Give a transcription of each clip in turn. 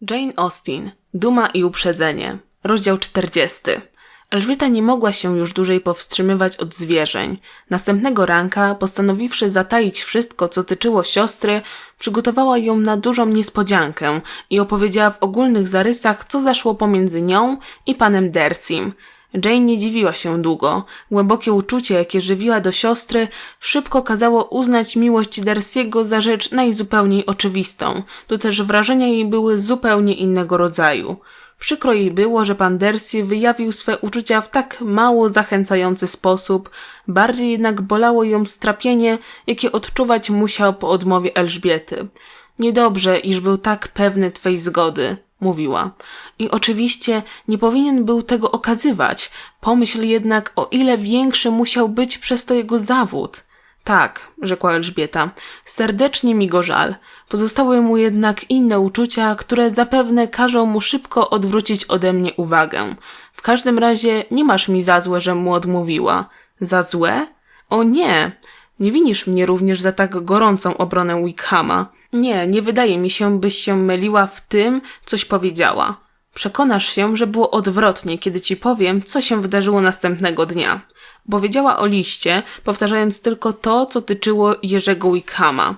Jane Austen. Duma i uprzedzenie. Rozdział 40. Elżbieta nie mogła się już dłużej powstrzymywać od zwierzeń. Następnego ranka, postanowiwszy zataić wszystko, co tyczyło siostry, przygotowała ją na dużą niespodziankę i opowiedziała w ogólnych zarysach, co zaszło pomiędzy nią i panem Dersim. Jane nie dziwiła się długo. Głębokie uczucie, jakie żywiła do siostry, szybko kazało uznać miłość Darcy'ego za rzecz najzupełniej oczywistą. Tu też wrażenia jej były zupełnie innego rodzaju. Przykro jej było, że pan Darcy wyjawił swe uczucia w tak mało zachęcający sposób, bardziej jednak bolało ją strapienie, jakie odczuwać musiał po odmowie Elżbiety. Niedobrze, iż był tak pewny twej zgody mówiła. I oczywiście nie powinien był tego okazywać. Pomyśl jednak, o ile większy musiał być przez to jego zawód. Tak, rzekła Elżbieta, serdecznie mi go żal. Pozostały mu jednak inne uczucia, które zapewne każą mu szybko odwrócić ode mnie uwagę. W każdym razie nie masz mi za złe, że mu odmówiła. Za złe? O nie! Nie winisz mnie również za tak gorącą obronę Wickhama. Nie, nie wydaje mi się, byś się myliła w tym, coś powiedziała. Przekonasz się, że było odwrotnie, kiedy ci powiem, co się wydarzyło następnego dnia. Powiedziała o liście, powtarzając tylko to, co tyczyło Jerzego Wickhama.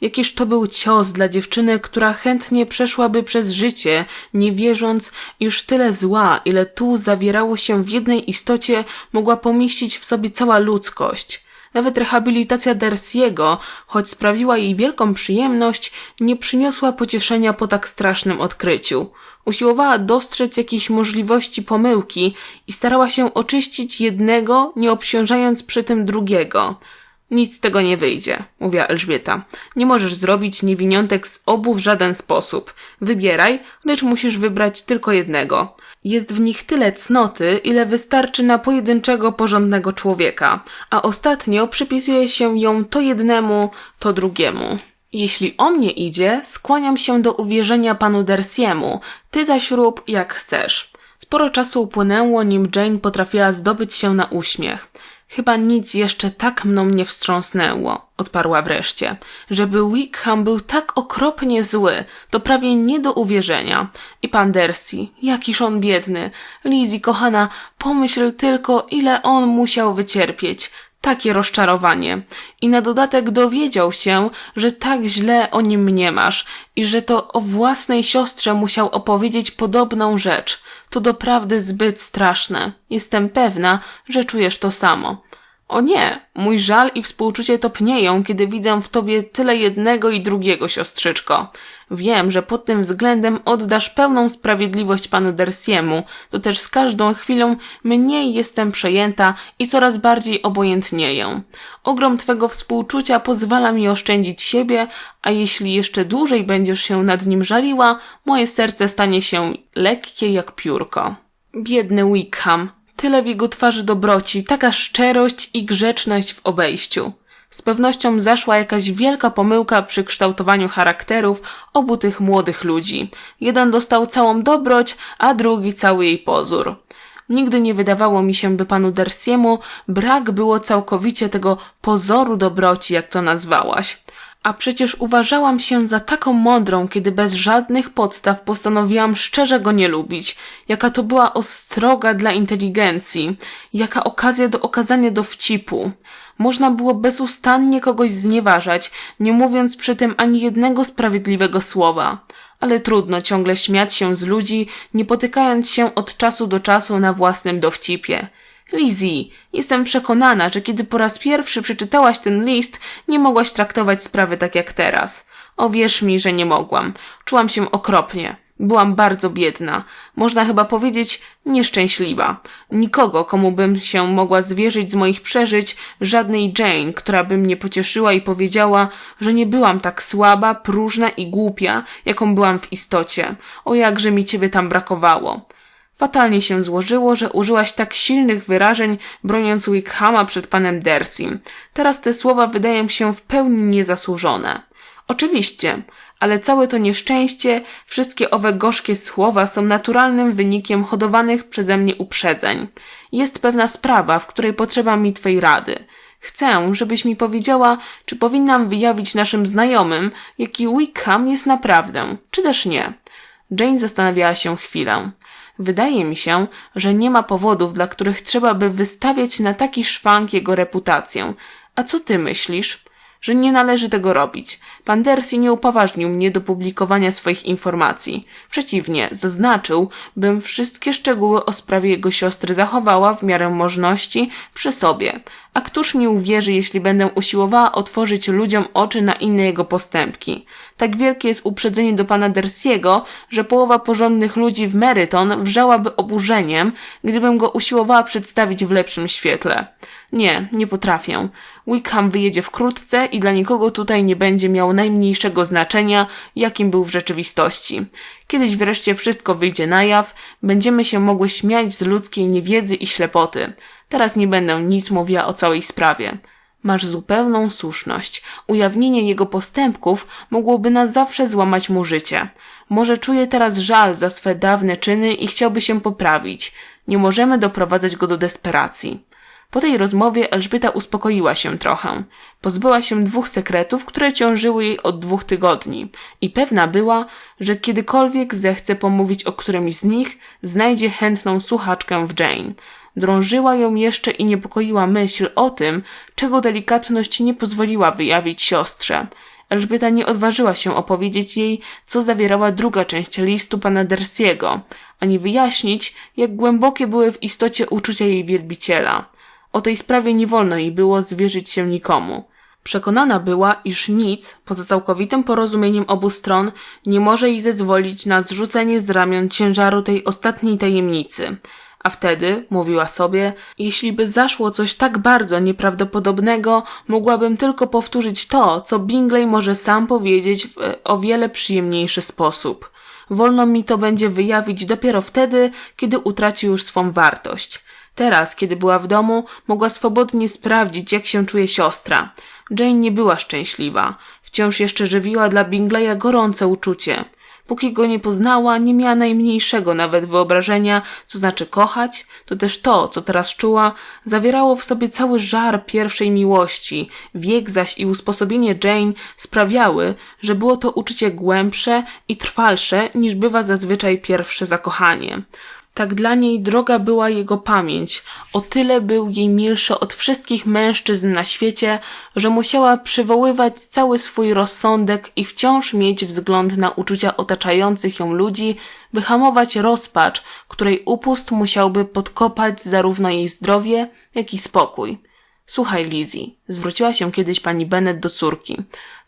Jakiż to był cios dla dziewczyny, która chętnie przeszłaby przez życie, nie wierząc, iż tyle zła, ile tu zawierało się w jednej istocie, mogła pomieścić w sobie cała ludzkość. Nawet rehabilitacja Dersiego, choć sprawiła jej wielką przyjemność, nie przyniosła pocieszenia po tak strasznym odkryciu. Usiłowała dostrzec jakieś możliwości pomyłki i starała się oczyścić jednego, nie obciążając przy tym drugiego. Nic z tego nie wyjdzie, mówiła Elżbieta. Nie możesz zrobić niewiniątek z obu w żaden sposób. Wybieraj, lecz musisz wybrać tylko jednego. Jest w nich tyle cnoty, ile wystarczy na pojedynczego porządnego człowieka, a ostatnio przypisuje się ją to jednemu, to drugiemu. Jeśli o mnie idzie, skłaniam się do uwierzenia panu Dersiemu, ty zaś rób jak chcesz. Sporo czasu upłynęło, nim Jane potrafiła zdobyć się na uśmiech. Chyba nic jeszcze tak mną nie wstrząsnęło, odparła wreszcie. Żeby Wickham był tak okropnie zły, to prawie nie do uwierzenia. I pan Dercy, jakiż on biedny. Lizzie, kochana, pomyśl tylko, ile on musiał wycierpieć. Takie rozczarowanie. I na dodatek dowiedział się, że tak źle o nim mniemasz i że to o własnej siostrze musiał opowiedzieć podobną rzecz. To doprawdy zbyt straszne. Jestem pewna, że czujesz to samo. O nie, mój żal i współczucie topnieją, kiedy widzę w tobie tyle jednego i drugiego, siostrzyczko. Wiem, że pod tym względem oddasz pełną sprawiedliwość panu Dersiemu, to też z każdą chwilą mniej jestem przejęta i coraz bardziej obojętnieję. Ogrom twego współczucia pozwala mi oszczędzić siebie, a jeśli jeszcze dłużej będziesz się nad nim żaliła, moje serce stanie się lekkie jak piórko. Biedny Wickham, tyle w jego twarzy dobroci, taka szczerość i grzeczność w obejściu. Z pewnością zaszła jakaś wielka pomyłka przy kształtowaniu charakterów obu tych młodych ludzi. Jeden dostał całą dobroć, a drugi cały jej pozór. Nigdy nie wydawało mi się, by panu Dersiemu brak było całkowicie tego pozoru dobroci, jak to nazwałaś. A przecież uważałam się za taką mądrą, kiedy bez żadnych podstaw postanowiłam szczerze go nie lubić. Jaka to była ostroga dla inteligencji, jaka okazja do okazania dowcipu. Można było bezustannie kogoś znieważać, nie mówiąc przy tym ani jednego sprawiedliwego słowa. Ale trudno ciągle śmiać się z ludzi, nie potykając się od czasu do czasu na własnym dowcipie. Lizzie, jestem przekonana, że kiedy po raz pierwszy przeczytałaś ten list, nie mogłaś traktować sprawy tak jak teraz. O wierz mi, że nie mogłam. Czułam się okropnie. Byłam bardzo biedna, można chyba powiedzieć nieszczęśliwa. Nikogo, komu bym się mogła zwierzyć z moich przeżyć, żadnej Jane, która by mnie pocieszyła i powiedziała, że nie byłam tak słaba, próżna i głupia, jaką byłam w istocie. O jakże mi ciebie tam brakowało. Fatalnie się złożyło, że użyłaś tak silnych wyrażeń, broniąc Wickhama przed panem Dersim. Teraz te słowa wydają się w pełni niezasłużone. Oczywiście, ale całe to nieszczęście, wszystkie owe gorzkie słowa są naturalnym wynikiem hodowanych przeze mnie uprzedzeń. Jest pewna sprawa, w której potrzeba mi Twej rady. Chcę, żebyś mi powiedziała, czy powinnam wyjawić naszym znajomym, jaki Wickham jest naprawdę, czy też nie. Jane zastanawiała się chwilę. Wydaje mi się, że nie ma powodów, dla których trzeba by wystawiać na taki szwank jego reputację. A co ty myślisz? Że nie należy tego robić. Pan Dersi nie upoważnił mnie do publikowania swoich informacji. Przeciwnie, zaznaczył, bym wszystkie szczegóły o sprawie jego siostry zachowała w miarę możności przy sobie. A któż mi uwierzy, jeśli będę usiłowała otworzyć ludziom oczy na inne jego postępki? Tak wielkie jest uprzedzenie do pana Dersiego, że połowa porządnych ludzi w Meryton wrzałaby oburzeniem, gdybym go usiłowała przedstawić w lepszym świetle. Nie, nie potrafię. Wickham wyjedzie wkrótce i dla nikogo tutaj nie będzie miał najmniejszego znaczenia, jakim był w rzeczywistości. Kiedyś wreszcie wszystko wyjdzie na jaw, będziemy się mogły śmiać z ludzkiej niewiedzy i ślepoty. Teraz nie będę nic mówiła o całej sprawie. Masz zupełną słuszność. Ujawnienie jego postępków mogłoby na zawsze złamać mu życie. Może czuje teraz żal za swe dawne czyny i chciałby się poprawić. Nie możemy doprowadzać go do desperacji. Po tej rozmowie Elżbieta uspokoiła się trochę. Pozbyła się dwóch sekretów, które ciążyły jej od dwóch tygodni i pewna była, że kiedykolwiek zechce pomówić o którymś z nich, znajdzie chętną słuchaczkę w Jane. Drążyła ją jeszcze i niepokoiła myśl o tym, czego delikatność nie pozwoliła wyjawić siostrze. Elżbieta nie odważyła się opowiedzieć jej, co zawierała druga część listu pana Dersiego, ani wyjaśnić, jak głębokie były w istocie uczucia jej wielbiciela. O tej sprawie nie wolno jej było zwierzyć się nikomu. Przekonana była, iż nic, poza całkowitym porozumieniem obu stron, nie może jej zezwolić na zrzucenie z ramion ciężaru tej ostatniej tajemnicy. A wtedy, mówiła sobie, jeśli by zaszło coś tak bardzo nieprawdopodobnego, mogłabym tylko powtórzyć to, co Bingley może sam powiedzieć w o wiele przyjemniejszy sposób. Wolno mi to będzie wyjawić dopiero wtedy, kiedy utraci już swą wartość. Teraz, kiedy była w domu, mogła swobodnie sprawdzić, jak się czuje siostra. Jane nie była szczęśliwa. Wciąż jeszcze żywiła dla Bingleya gorące uczucie. Póki go nie poznała, nie miała najmniejszego nawet wyobrażenia, co znaczy kochać, to też to, co teraz czuła, zawierało w sobie cały żar pierwszej miłości. Wiek zaś i usposobienie Jane sprawiały, że było to uczucie głębsze i trwalsze niż bywa zazwyczaj pierwsze zakochanie. Tak dla niej droga była jego pamięć, o tyle był jej milszy od wszystkich mężczyzn na świecie, że musiała przywoływać cały swój rozsądek i wciąż mieć wzgląd na uczucia otaczających ją ludzi, by hamować rozpacz, której upust musiałby podkopać zarówno jej zdrowie, jak i spokój. Słuchaj, Lizzie, zwróciła się kiedyś pani Bennet do córki.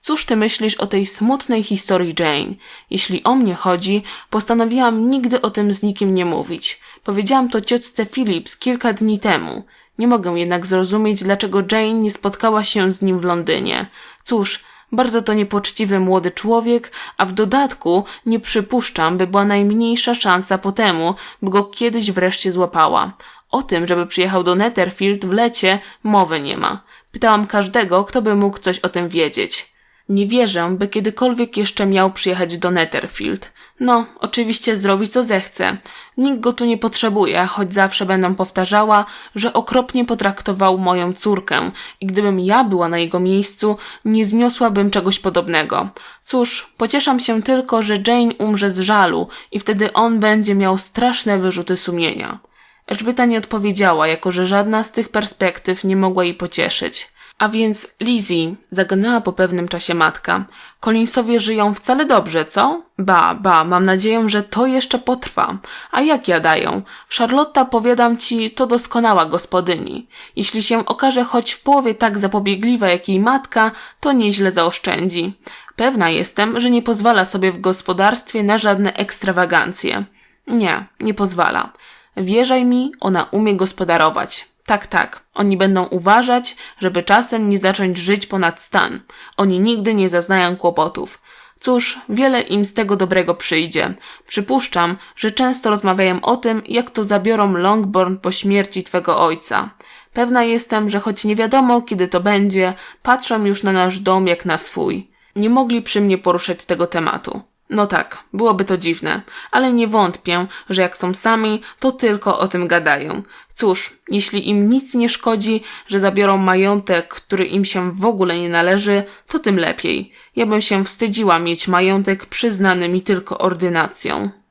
Cóż ty myślisz o tej smutnej historii Jane? Jeśli o mnie chodzi, postanowiłam nigdy o tym z nikim nie mówić. Powiedziałam to ciotce Phillips kilka dni temu. Nie mogę jednak zrozumieć, dlaczego Jane nie spotkała się z nim w Londynie. Cóż, bardzo to niepoczciwy młody człowiek, a w dodatku nie przypuszczam, by była najmniejsza szansa po temu, by go kiedyś wreszcie złapała. O tym, żeby przyjechał do Netherfield w lecie, mowy nie ma. Pytałam każdego, kto by mógł coś o tym wiedzieć. Nie wierzę, by kiedykolwiek jeszcze miał przyjechać do Netherfield. No, oczywiście zrobi co zechce. Nikt go tu nie potrzebuje, choć zawsze będę powtarzała, że okropnie potraktował moją córkę i gdybym ja była na jego miejscu, nie zniosłabym czegoś podobnego. Cóż, pocieszam się tylko, że Jane umrze z żalu i wtedy on będzie miał straszne wyrzuty sumienia. Elżbieta nie odpowiedziała, jako że żadna z tych perspektyw nie mogła jej pocieszyć. A więc Lizzie, zagadnęła po pewnym czasie matka. Collinsowie żyją wcale dobrze, co? Ba, ba, mam nadzieję, że to jeszcze potrwa. A jak jadają? Charlotta, powiadam ci, to doskonała gospodyni. Jeśli się okaże choć w połowie tak zapobiegliwa jak jej matka, to nieźle zaoszczędzi. Pewna jestem, że nie pozwala sobie w gospodarstwie na żadne ekstrawagancje. Nie, nie pozwala. Wierzaj mi, ona umie gospodarować. Tak, tak. Oni będą uważać, żeby czasem nie zacząć żyć ponad stan. Oni nigdy nie zaznają kłopotów. Cóż, wiele im z tego dobrego przyjdzie. Przypuszczam, że często rozmawiają o tym, jak to zabiorą Longbourn po śmierci twego ojca. Pewna jestem, że choć nie wiadomo, kiedy to będzie, patrzą już na nasz dom jak na swój. Nie mogli przy mnie poruszać tego tematu. No tak, byłoby to dziwne, ale nie wątpię, że jak są sami, to tylko o tym gadają. Cóż, jeśli im nic nie szkodzi, że zabiorą majątek, który im się w ogóle nie należy, to tym lepiej. Ja bym się wstydziła mieć majątek przyznany mi tylko ordynacją.